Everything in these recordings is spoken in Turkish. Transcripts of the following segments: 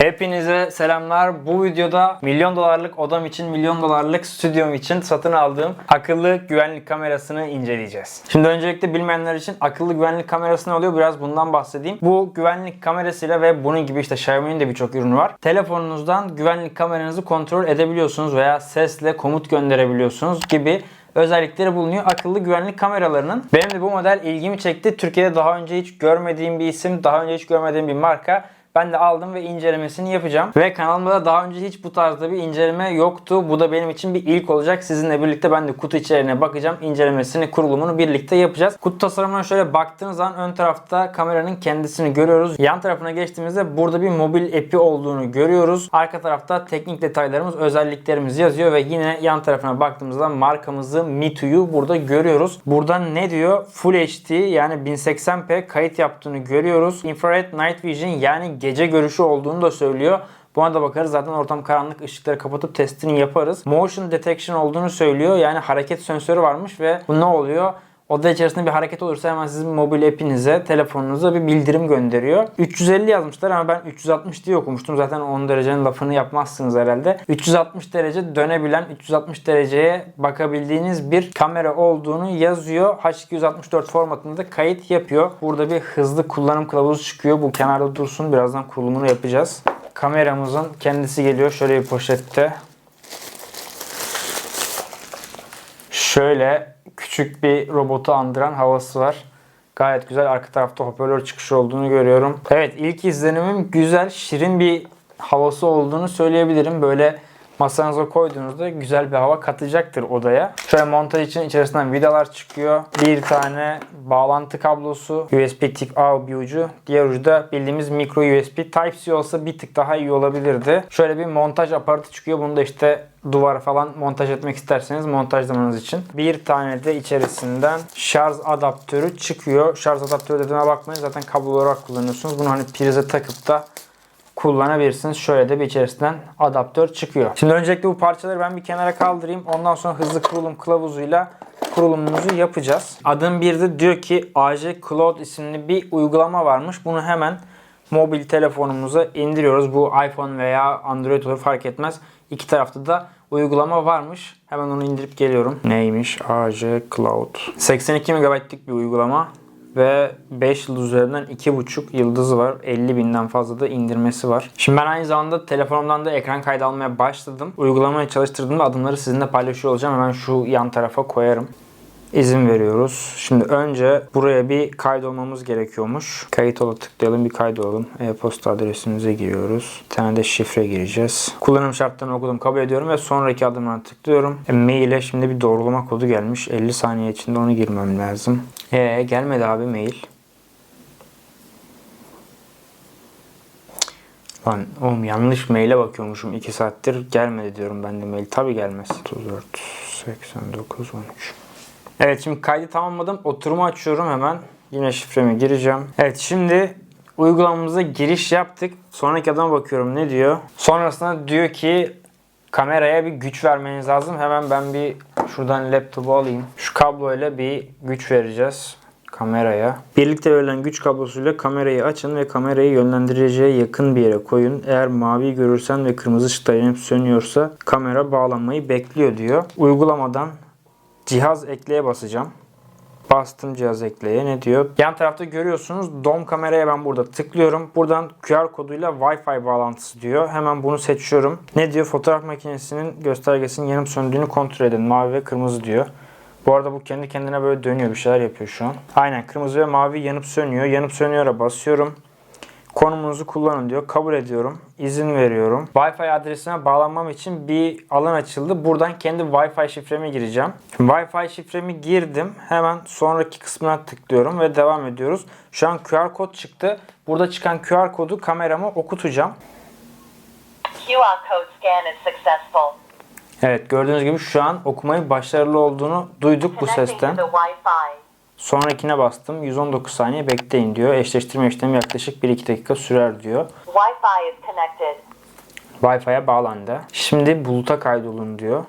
Hepinize selamlar. Bu videoda milyon dolarlık odam için, milyon dolarlık stüdyom için satın aldığım akıllı güvenlik kamerasını inceleyeceğiz. Şimdi öncelikle bilmeyenler için akıllı güvenlik kamerası ne oluyor? Biraz bundan bahsedeyim. Bu güvenlik kamerasıyla ve bunun gibi işte Xiaomi'nin de birçok ürünü var. Telefonunuzdan güvenlik kameranızı kontrol edebiliyorsunuz veya sesle komut gönderebiliyorsunuz gibi özellikleri bulunuyor akıllı güvenlik kameralarının. Benim de bu model ilgimi çekti. Türkiye'de daha önce hiç görmediğim bir isim, daha önce hiç görmediğim bir marka. Ben de aldım ve incelemesini yapacağım. Ve kanalımda da daha önce hiç bu tarzda bir inceleme yoktu. Bu da benim için bir ilk olacak. Sizinle birlikte ben de kutu içeriğine bakacağım. İncelemesini, kurulumunu birlikte yapacağız. Kutu tasarımına şöyle baktığınız zaman ön tarafta kameranın kendisini görüyoruz. Yan tarafına geçtiğimizde burada bir mobil app'i olduğunu görüyoruz. Arka tarafta teknik detaylarımız, özelliklerimiz yazıyor ve yine yan tarafına baktığımızda markamızı Mitu'yu burada görüyoruz. Burada ne diyor? Full HD yani 1080p kayıt yaptığını görüyoruz. Infrared Night Vision yani gece görüşü olduğunu da söylüyor. Buna da bakarız. Zaten ortam karanlık ışıkları kapatıp testini yaparız. Motion detection olduğunu söylüyor. Yani hareket sensörü varmış ve bu ne oluyor? Oda içerisinde bir hareket olursa hemen sizin mobil app'inize, telefonunuza bir bildirim gönderiyor. 350 yazmışlar ama ben 360 diye okumuştum. Zaten 10 derecenin lafını yapmazsınız herhalde. 360 derece dönebilen, 360 dereceye bakabildiğiniz bir kamera olduğunu yazıyor. H264 formatında kayıt yapıyor. Burada bir hızlı kullanım kılavuzu çıkıyor. Bu kenarda dursun. Birazdan kurulumunu yapacağız. Kameramızın kendisi geliyor. Şöyle bir poşette. Şöyle küçük bir robotu andıran havası var. Gayet güzel. Arka tarafta hoparlör çıkışı olduğunu görüyorum. Evet ilk izlenimim güzel, şirin bir havası olduğunu söyleyebilirim. Böyle masanıza koyduğunuzda güzel bir hava katacaktır odaya. Şöyle montaj için içerisinden vidalar çıkıyor. Bir tane bağlantı kablosu, USB tip A bir ucu. Diğer ucu da bildiğimiz micro USB Type-C olsa bir tık daha iyi olabilirdi. Şöyle bir montaj aparatı çıkıyor. Bunu da işte duvara falan montaj etmek isterseniz montajlamanız için. Bir tane de içerisinden şarj adaptörü çıkıyor. Şarj adaptörü dediğime bakmayın zaten kablo olarak kullanıyorsunuz. Bunu hani prize takıp da kullanabilirsiniz. Şöyle de bir içerisinden adaptör çıkıyor. Şimdi öncelikle bu parçaları ben bir kenara kaldırayım. Ondan sonra hızlı kurulum kılavuzuyla kurulumumuzu yapacağız. Adım bir de diyor ki AJ Cloud isimli bir uygulama varmış. Bunu hemen mobil telefonumuza indiriyoruz. Bu iPhone veya Android olur fark etmez. İki tarafta da uygulama varmış. Hemen onu indirip geliyorum. Neymiş? AJ Cloud. 82 MB'lik bir uygulama ve 5 yıldız üzerinden 2,5 yıldızı var. 50 binden fazla da indirmesi var. Şimdi ben aynı zamanda telefonumdan da ekran kaydı almaya başladım. Uygulamayı çalıştırdığımda adımları sizinle paylaşıyor olacağım. Hemen şu yan tarafa koyarım. İzin veriyoruz. Şimdi önce buraya bir kaydolmamız gerekiyormuş. Kayıt ola tıklayalım bir kaydolalım. E-posta adresimize giriyoruz. Bir tane de şifre gireceğiz. Kullanım şartlarını okudum kabul ediyorum ve sonraki adımına tıklıyorum. E, maile şimdi bir doğrulama kodu gelmiş. 50 saniye içinde onu girmem lazım. Ee gelmedi abi mail. Lan oğlum yanlış maile bakıyormuşum 2 saattir. Gelmedi diyorum ben de mail. Tabi gelmez. 34, 89, 13. Evet şimdi kaydı tamamladım. Oturumu açıyorum hemen. Yine şifremi gireceğim. Evet şimdi uygulamamıza giriş yaptık. Sonraki adıma bakıyorum ne diyor. Sonrasında diyor ki kameraya bir güç vermeniz lazım. Hemen ben bir şuradan laptopu alayım. Şu kabloyla bir güç vereceğiz kameraya. Birlikte verilen güç kablosuyla kamerayı açın ve kamerayı yönlendireceğe yakın bir yere koyun. Eğer mavi görürsen ve kırmızı ışıklar yanıp sönüyorsa kamera bağlanmayı bekliyor diyor. Uygulamadan cihaz ekleye basacağım. Bastım cihaz ekleye ne diyor? Yan tarafta görüyorsunuz dom kameraya ben burada tıklıyorum. Buradan QR koduyla Wi-Fi bağlantısı diyor. Hemen bunu seçiyorum. Ne diyor? Fotoğraf makinesinin göstergesinin yanıp söndüğünü kontrol edin. Mavi ve kırmızı diyor. Bu arada bu kendi kendine böyle dönüyor. Bir şeyler yapıyor şu an. Aynen kırmızı ve mavi yanıp sönüyor. Yanıp sönüyor'a basıyorum. Konumunuzu kullanın diyor. Kabul ediyorum. İzin veriyorum. Wi-Fi adresine bağlanmam için bir alan açıldı. Buradan kendi Wi-Fi şifremi gireceğim. Şimdi Wi-Fi şifremi girdim. Hemen sonraki kısmına tıklıyorum ve devam ediyoruz. Şu an QR kod çıktı. Burada çıkan QR kodu kamerama okutacağım. QR code scan is successful. Evet gördüğünüz gibi şu an okumayı başarılı olduğunu duyduk bu sesten. Sonrakine bastım. 119 saniye bekleyin diyor. Eşleştirme işlemi yaklaşık 1-2 dakika sürer diyor. Wi-Fi is connected. Wi-Fi'ye bağlandı. Şimdi buluta kaydolun diyor.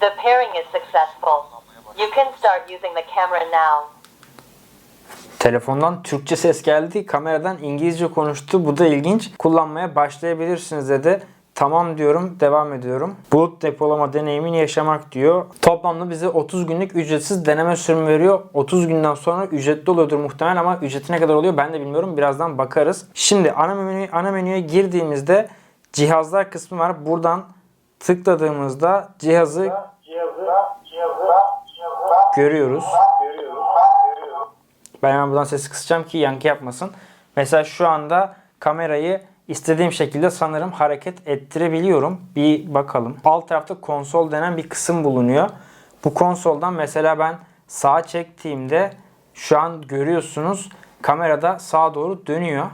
The pairing is successful. You can start using the camera now. Telefondan Türkçe ses geldi. Kameradan İngilizce konuştu. Bu da ilginç. Kullanmaya başlayabilirsiniz dedi. Tamam diyorum. Devam ediyorum. Bulut depolama deneyimini yaşamak diyor. Toplamda bize 30 günlük ücretsiz deneme sürümü veriyor. 30 günden sonra ücretli oluyordur muhtemelen ama ücreti ne kadar oluyor ben de bilmiyorum. Birazdan bakarız. Şimdi ana menü ana menüye girdiğimizde cihazlar kısmı var. Buradan tıkladığımızda cihazı görüyoruz. Ben hemen buradan sesi kısacağım ki yankı yapmasın. Mesela şu anda kamerayı istediğim şekilde sanırım hareket ettirebiliyorum. Bir bakalım. Alt tarafta konsol denen bir kısım bulunuyor. Bu konsoldan mesela ben sağa çektiğimde şu an görüyorsunuz kamerada sağa doğru dönüyor.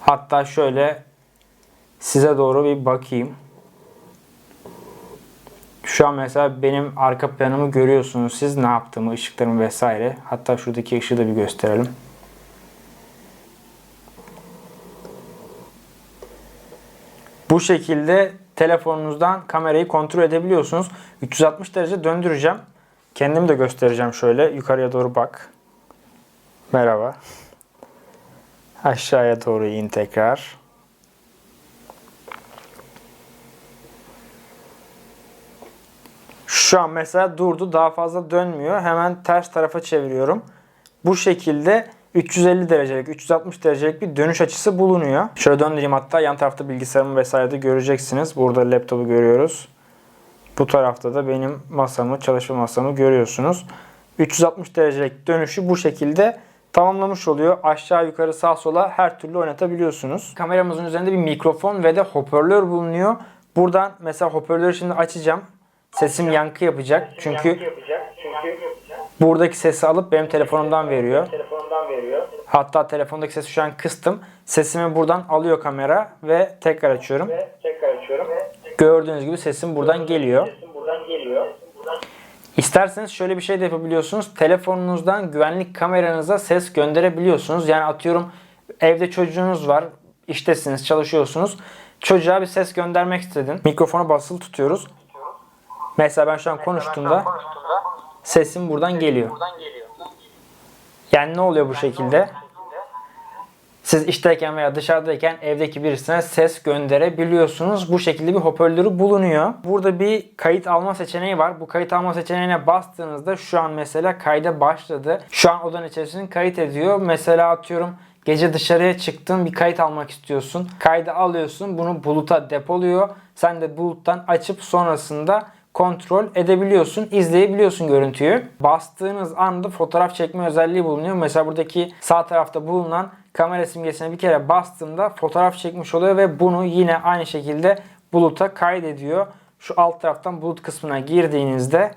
Hatta şöyle size doğru bir bakayım. Şu an mesela benim arka planımı görüyorsunuz siz ne yaptığımı, ışıklarımı vesaire. Hatta şuradaki ışığı da bir gösterelim. Bu şekilde telefonunuzdan kamerayı kontrol edebiliyorsunuz. 360 derece döndüreceğim. Kendimi de göstereceğim şöyle. Yukarıya doğru bak. Merhaba. Aşağıya doğru in tekrar. Şu an mesela durdu. Daha fazla dönmüyor. Hemen ters tarafa çeviriyorum. Bu şekilde 350 derecelik, 360 derecelik bir dönüş açısı bulunuyor. Şöyle döndüreyim hatta yan tarafta bilgisayarımı vesaire de göreceksiniz. Burada laptopu görüyoruz. Bu tarafta da benim masamı, çalışma masamı görüyorsunuz. 360 derecelik dönüşü bu şekilde tamamlamış oluyor. Aşağı yukarı sağ sola her türlü oynatabiliyorsunuz. Kameramızın üzerinde bir mikrofon ve de hoparlör bulunuyor. Buradan mesela hoparlörü şimdi açacağım. Sesim yankı yapacak. Çünkü buradaki sesi alıp benim telefonumdan veriyor. Hatta telefondaki sesi şu an kıstım. Sesimi buradan alıyor kamera ve tekrar açıyorum. Gördüğünüz gibi sesim buradan geliyor. İsterseniz şöyle bir şey de yapabiliyorsunuz. Telefonunuzdan güvenlik kameranıza ses gönderebiliyorsunuz. Yani atıyorum evde çocuğunuz var, iştesiniz, çalışıyorsunuz. Çocuğa bir ses göndermek istedin. Mikrofonu basılı tutuyoruz. Mesela ben şu an konuştuğumda sesim buradan geliyor. Yani ne oluyor bu şekilde? Siz işteyken veya dışarıdayken evdeki birisine ses gönderebiliyorsunuz. Bu şekilde bir hoparlörü bulunuyor. Burada bir kayıt alma seçeneği var. Bu kayıt alma seçeneğine bastığınızda şu an mesela kayda başladı. Şu an odanın içerisinde kayıt ediyor. Mesela atıyorum gece dışarıya çıktın bir kayıt almak istiyorsun. Kaydı alıyorsun bunu buluta depoluyor. Sen de buluttan açıp sonrasında kontrol edebiliyorsun, izleyebiliyorsun görüntüyü. Bastığınız anda fotoğraf çekme özelliği bulunuyor. Mesela buradaki sağ tarafta bulunan kamera simgesine bir kere bastığımda fotoğraf çekmiş oluyor ve bunu yine aynı şekilde buluta kaydediyor. Şu alt taraftan bulut kısmına girdiğinizde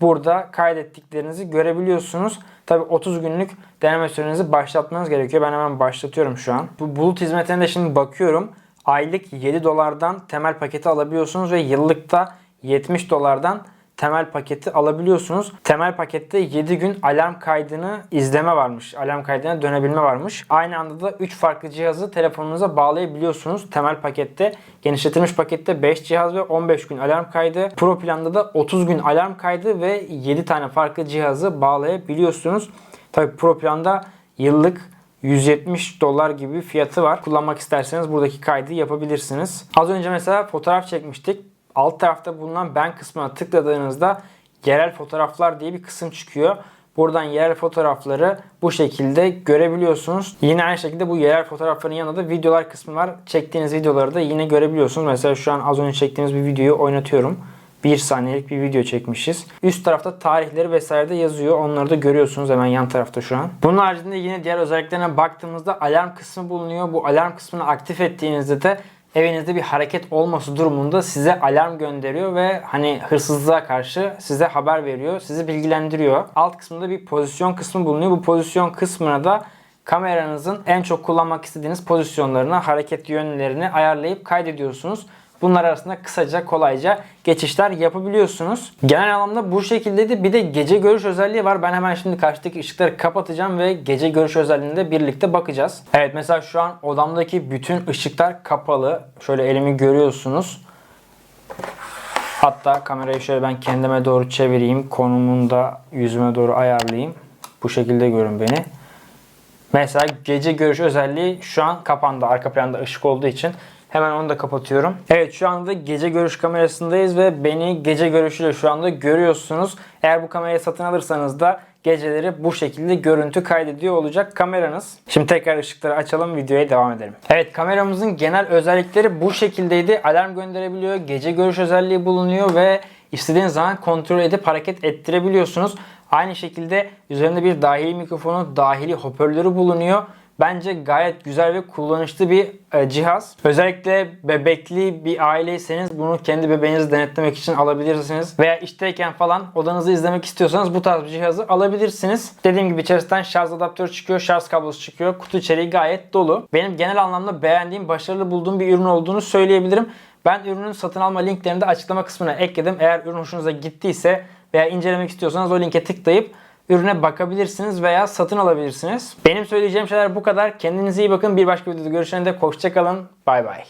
burada kaydettiklerinizi görebiliyorsunuz. Tabi 30 günlük deneme sürenizi başlatmanız gerekiyor. Ben hemen başlatıyorum şu an. Bu bulut hizmetine de şimdi bakıyorum. Aylık 7 dolardan temel paketi alabiliyorsunuz ve yıllıkta 70 dolardan temel paketi alabiliyorsunuz. Temel pakette 7 gün alarm kaydını izleme varmış. Alarm kaydına dönebilme varmış. Aynı anda da 3 farklı cihazı telefonunuza bağlayabiliyorsunuz. Temel pakette genişletilmiş pakette 5 cihaz ve 15 gün alarm kaydı. Pro planda da 30 gün alarm kaydı ve 7 tane farklı cihazı bağlayabiliyorsunuz. Tabi Pro planda yıllık 170 dolar gibi fiyatı var. Kullanmak isterseniz buradaki kaydı yapabilirsiniz. Az önce mesela fotoğraf çekmiştik alt tarafta bulunan ben kısmına tıkladığınızda yerel fotoğraflar diye bir kısım çıkıyor. Buradan yerel fotoğrafları bu şekilde görebiliyorsunuz. Yine aynı şekilde bu yerel fotoğrafların yanında da videolar kısmı var. Çektiğiniz videoları da yine görebiliyorsunuz. Mesela şu an az önce çektiğimiz bir videoyu oynatıyorum. 1 saniyelik bir video çekmişiz. Üst tarafta tarihleri vesaire de yazıyor. Onları da görüyorsunuz hemen yan tarafta şu an. Bunun haricinde yine diğer özelliklerine baktığımızda alarm kısmı bulunuyor. Bu alarm kısmını aktif ettiğinizde de evinizde bir hareket olması durumunda size alarm gönderiyor ve hani hırsızlığa karşı size haber veriyor, sizi bilgilendiriyor. Alt kısmında bir pozisyon kısmı bulunuyor. Bu pozisyon kısmına da kameranızın en çok kullanmak istediğiniz pozisyonlarını, hareket yönlerini ayarlayıp kaydediyorsunuz. Bunlar arasında kısaca kolayca geçişler yapabiliyorsunuz. Genel anlamda bu şekilde de bir de gece görüş özelliği var. Ben hemen şimdi karşıdaki ışıkları kapatacağım ve gece görüş özelliğinde birlikte bakacağız. Evet mesela şu an odamdaki bütün ışıklar kapalı. Şöyle elimi görüyorsunuz. Hatta kamerayı şöyle ben kendime doğru çevireyim. Konumunu da yüzüme doğru ayarlayayım. Bu şekilde görün beni. Mesela gece görüş özelliği şu an kapandı. Arka planda ışık olduğu için. Hemen onu da kapatıyorum. Evet şu anda gece görüş kamerasındayız ve beni gece görüşüyle şu anda görüyorsunuz. Eğer bu kamerayı satın alırsanız da geceleri bu şekilde görüntü kaydediyor olacak kameranız. Şimdi tekrar ışıkları açalım videoya devam edelim. Evet kameramızın genel özellikleri bu şekildeydi. Alarm gönderebiliyor, gece görüş özelliği bulunuyor ve istediğiniz zaman kontrol edip hareket ettirebiliyorsunuz. Aynı şekilde üzerinde bir dahili mikrofonu, dahili hoparlörü bulunuyor. Bence gayet güzel ve kullanışlı bir e, cihaz. Özellikle bebekli bir aileyseniz bunu kendi bebeğinizi denetlemek için alabilirsiniz. Veya işteyken falan odanızı izlemek istiyorsanız bu tarz bir cihazı alabilirsiniz. Dediğim gibi içerisinden şarj adaptörü çıkıyor, şarj kablosu çıkıyor. Kutu içeriği gayet dolu. Benim genel anlamda beğendiğim, başarılı bulduğum bir ürün olduğunu söyleyebilirim. Ben ürünün satın alma linklerini de açıklama kısmına ekledim. Eğer ürün hoşunuza gittiyse veya incelemek istiyorsanız o linke tıklayıp ürüne bakabilirsiniz veya satın alabilirsiniz. Benim söyleyeceğim şeyler bu kadar. Kendinize iyi bakın. Bir başka videoda görüşene dek hoşçakalın. Bay bay.